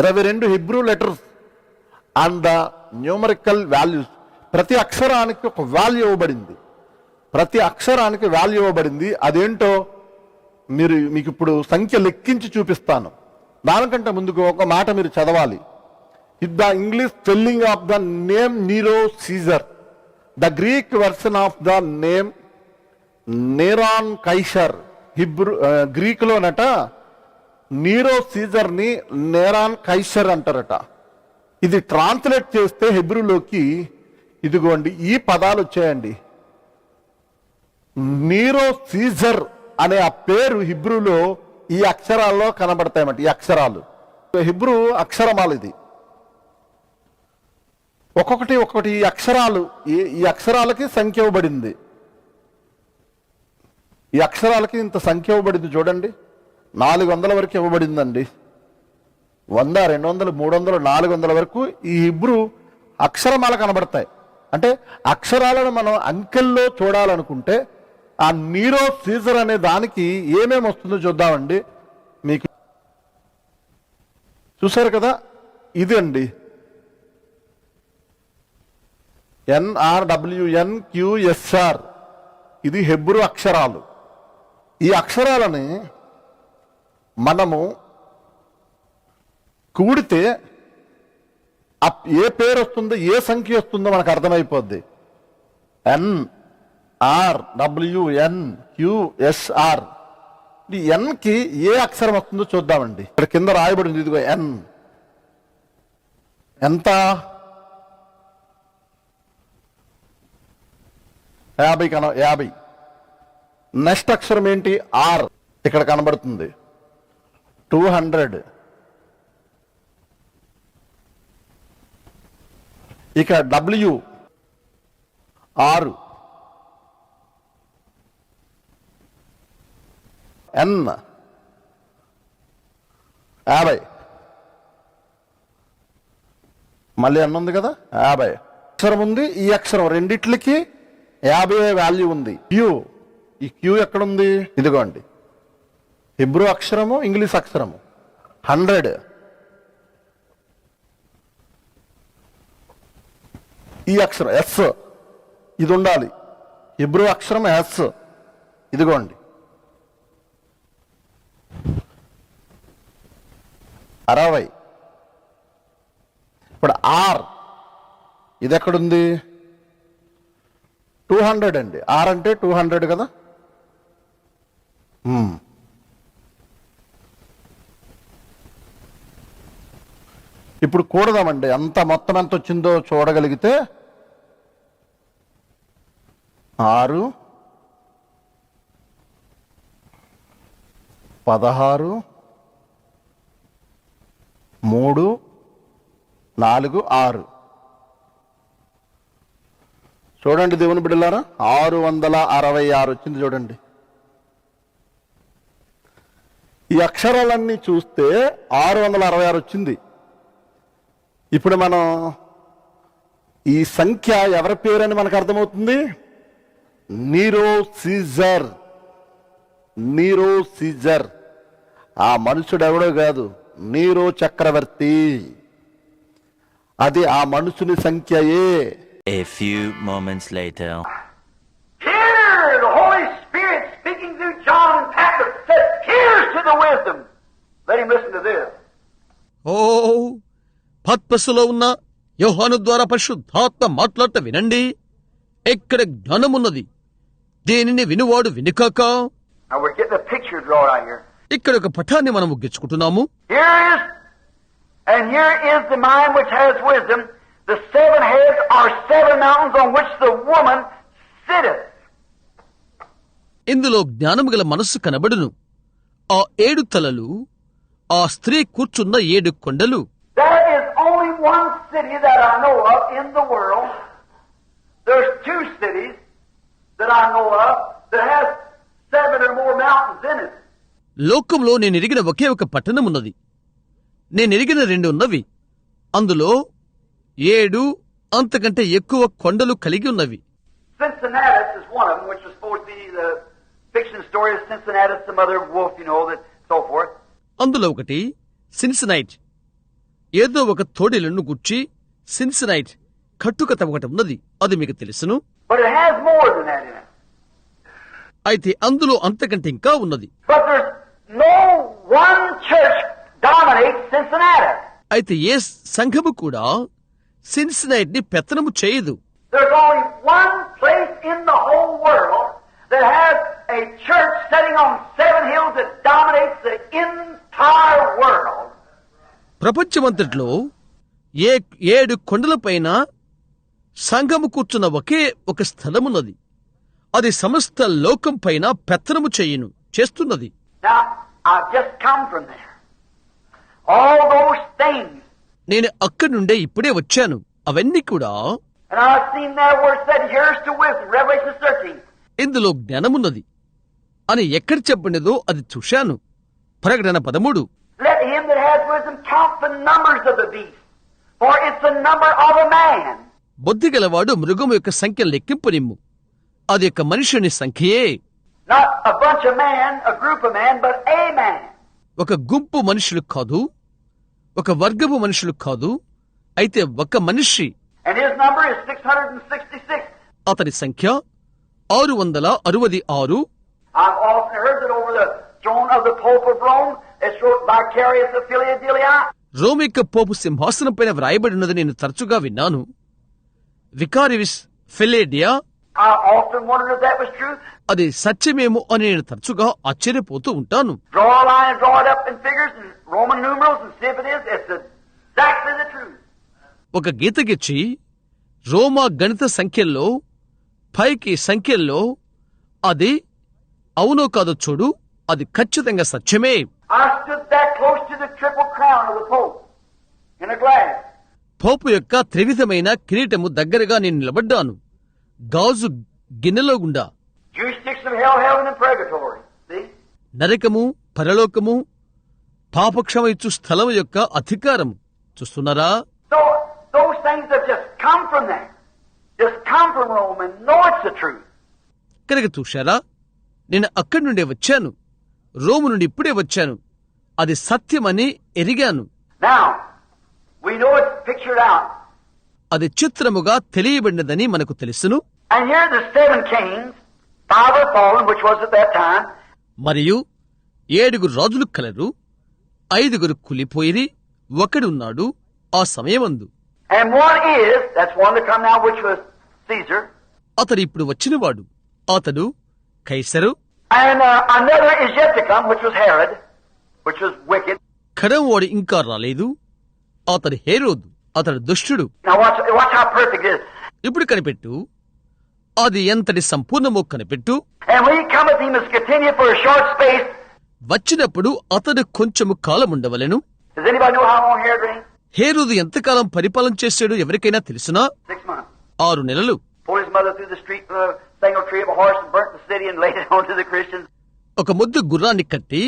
ఇరవై రెండు Hebrew letters and the numerical values ప్రతి అక్షరానికి ఒక వాల్యూ ఇవ్వబడింది. ప్రతి అక్షరానికి వాల్యూ ఇవ్వబడింది. అదేంటో మీరు మీకు ఇప్పుడు సంఖ్య లెక్కించి చూపిస్తాను. దానికంటే ముందుకు ఒక మాట మీరు చదవాలి. It the English spelling of the name Nero Caesar the Greek version of the name Neron Kaisar Hebrew గ్రీకులోనట Nero సీజర్ని నేరాన్ కైషర్ అంటారట. ఇది ట్రాన్స్లేట్ చేస్తే హెబ్రూలోకి ఇదిగోండి ఈ పదాలు వచ్చాయండి. నీరో సీజర్ అనే ఆ పేరు హిబ్రూలో ఈ అక్షరాల్లో కనబడతాయన్నమాట ఈ అక్షరాలు. హిబ్రూ అక్షరమాలు ఇది. ఒక్కొక్కటి ఒక్కొక్కటి ఈ అక్షరాలు ఈ ఈ అక్షరాలకి సంఖ్య ఇవ్వబడింది. ఈ అక్షరాలకి ఇంత సంఖ్య ఇవ్వబడింది చూడండి. నాలుగు వందల వరకు ఇవ్వబడిందండి. వంద రెండు వందలు మూడు వందలు నాలుగు వందల వరకు ఈ హిబ్రూ అక్షరమాల కనబడతాయి. అంటే అక్షరాలను మనం అంకెల్లో చూడాలనుకుంటే ఆ నీరో సీజర్ అనే దానికి ఏమేమి వస్తుందో చూద్దామండి. మీకు చూసారు కదా? ఇది అండి. NRWN QSR. ఇది హెబ్రు అక్షరాలు. ఈ అక్షరాలని మనము కూడితే అప్- ఏ పేరు వస్తుందో ఏ సంఖ్య వస్తుందో మనకు అర్థమైపోద్ది. ఎన్ ఆర్ డబ్ల్యూఎన్ క్యూఎస్ఆర్ ఈ ఎన్కి ఏ అక్షరం వస్తుందో చూద్దామండి. ఇక్కడ కింద రాయబడింది ఇదిగో ఎన్ ఎంత? యాభై కన యాభై. నెక్స్ట్ అక్షరం ఏంటి? ఆర్ ఇక్కడ కనబడుతుంది. Two hundred. ఇక డబ్ల్యూ ఆరు. ఎన్ యాభై. మళ్ళీ ఎన్ ఉంది కదా? యాభై. అక్షరం ఉంది ఈ అక్షరం రెండిట్లకి యాభై వాల్యూ ఉంది. క్యూ ఈ క్యూ ఎక్కడుంది? ఇదిగోండి. హిబ్రూ అక్షరము ఇంగ్లీష్ అక్షరము. హండ్రెడ్. ఈ అక్షరం ఎస్. ఇది ఉండాలి హిబ్రూ అక్షరం ఎస్. ఇదిగోండి. అరవై. ఇప్పుడు ఆర్. ఇది ఎక్కడుంది టూ హండ్రెడ్ అండి. ఆర్ అంటే టూ హండ్రెడ్ కదా? ఇప్పుడు కూడదామండి. అంత మొత్తం ఎంత వచ్చిందో చూడగలిగితే ఆరు పదహారు మూడు నాలుగు ఆరు. చూడండి దేవుని బిడ్డలారా ఆరు వందల అరవై ఆరు వచ్చింది చూడండి. ఈ అక్షరాలన్నీ చూస్తే ఆరు వందల అరవై ఆరు వచ్చింది. ఇప్పుడు మనం ఈ సంఖ్య ఎవరి పేరని మనకు అర్థమవుతుంది నీరో సీజర్ నీరో సీజర్ ఆ మనుషుడు ఎవడో కాదు నీరో చక్రవర్తి అది ఆ మనుషుని సంఖ్యయే A few moments later. Here, the Holy Spirit speaking through John Patrick said, Here's to the wisdom. Let him listen to this. ఓ పత్పస్సులో ఉన్న యోహాను ద్వారా పరిశుద్ధాత్మ మాట్లాడటం వినండి. ఎక్కడ జ్ఞానమున్నది? దేనిని వినువాడు వినుకాక? ఇక్కడ ఒక పఠాన్ని మనం ఉగ్గించుకుంటున్నాము ఇందులో జ్ఞానం గల మనస్సు కనబడును. ఆ ఏడు తలలు ఆ స్త్రీ కూర్చున్న ఏడు కొండలు. City that I know of in the world. There's two cities that I know of that has seven or more mountains in it. లోకంలో నేను ఎరిగిన ఒకే ఒక పట్టణం ఉన్నది నేను ఎరిగిన రెండు ఉన్నవి అందులో ఏడు అంతకంటే ఎక్కువ కొండలు కలిగి ఉన్నవి Cincinnatus is one of them, which was supposed to be the fiction story of Cincinnatus, the mother of wolf, you know, that so forth. అందులో ఒకటి సిన్సినైట్ ఏదో ఒక తోడిలను గుచ్చి సిన్సినైట్ కట్టుకత ఒకటి ఉన్నది. అది మీకు తెలుసును? అయితే అందులో అంతకంటే ఇంకా ఉన్నది. అయితే ఏ సంఘము కూడా సిన్సనైట్ని పెత్తనము చేయదు. A church setting on seven hills that dominates the. ప్రపంచమంతట్లో ఏ ఏడు కొండలపైన సంఘము కూర్చున్న ఒకే ఒక స్థలమున్నది. అది సమస్త లోకం పైన పెత్తనము చేయును చేస్తున్నది. నేను అక్కడి నుండే ఇప్పుడే వచ్చాను. అవన్నీ కూడా And I've seen there where it said, Here's to wisdom, Revelation 13. ఇందులో జ్ఞానమున్నది. అని ఎక్కడ చెప్పినదో అది చూశాను. ప్రకటన పదమూడు. బుద్ధి మృగం యొక్క సంఖ్య లెక్కింపునిమ్ము. అది యొక్క మనుషుని సంఖ్యయే ఒక గుంపు మనుషులు కాదు ఒక వర్గపు మనుషులు కాదు అయితే ఒక మనిషి. అతని సంఖ్య ఆరు వందల అరవై ఆరు. రోమిక పోపు సింహాసనం పైన వ్రాయబడి ఉన్నది నేను తరచుగా విన్నాను. వికారివిస్ ఫిలేడియా. అది సత్యమేమో అని నేను తరచుగా ఆశ్చర్యపోతూ ఉంటాను. ఒక గీత గిచ్చి రోమా గణిత సంఖ్యల్లో పైకి సంఖ్యల్లో అది అవునో కాదో చూడు అది ఖచ్చితంగా సత్యమే. పోపు యొక్క త్రివిధమైన కిరీటము దగ్గరగా నేను నిలబడ్డాను. గాజు గిన్నెలో గుండా. నరకము పరలోకము పాపక్షమ ఇచ్చు స్థలం యొక్క అధికారం చూస్తున్నారా? కనుక చూశారా? నేను అక్కడి నుండే వచ్చాను. రోము నుండి ఇప్పుడే వచ్చాను. అది సత్యమని ఎరిగాను. అది చిత్రముగా తెలియబడినదని మనకు తెలుసును. మరియు ఏడుగురు రాజులు కలరు ఐదుగురు కులిపోయి ఒకడు ఉన్నాడు ఆ సమయమందు. అతడు ఇప్పుడు వచ్చినవాడు. అతడు కైసరు And వాడు ఇంకా రాలేదు. అతడు హేరోదు అతడు దుష్టుడు. ఇప్పుడు కనిపెట్టు. అది ఎంతటి సంపూర్ణమో కనిపెట్టు. వచ్చినప్పుడు అతడు కొంచెము కాలం ఉండవలను. హేరోదు ఎంతకాలం పరిపాలన చేశాడు ఎవరికైనా తెలుసునా? ఆరు నెలలు. Pulled his mother through the street with a single tree of a horse and burnt the city and laid it on to the Christians. ఒక ముద్దు గుర్రాన్ని కట్టి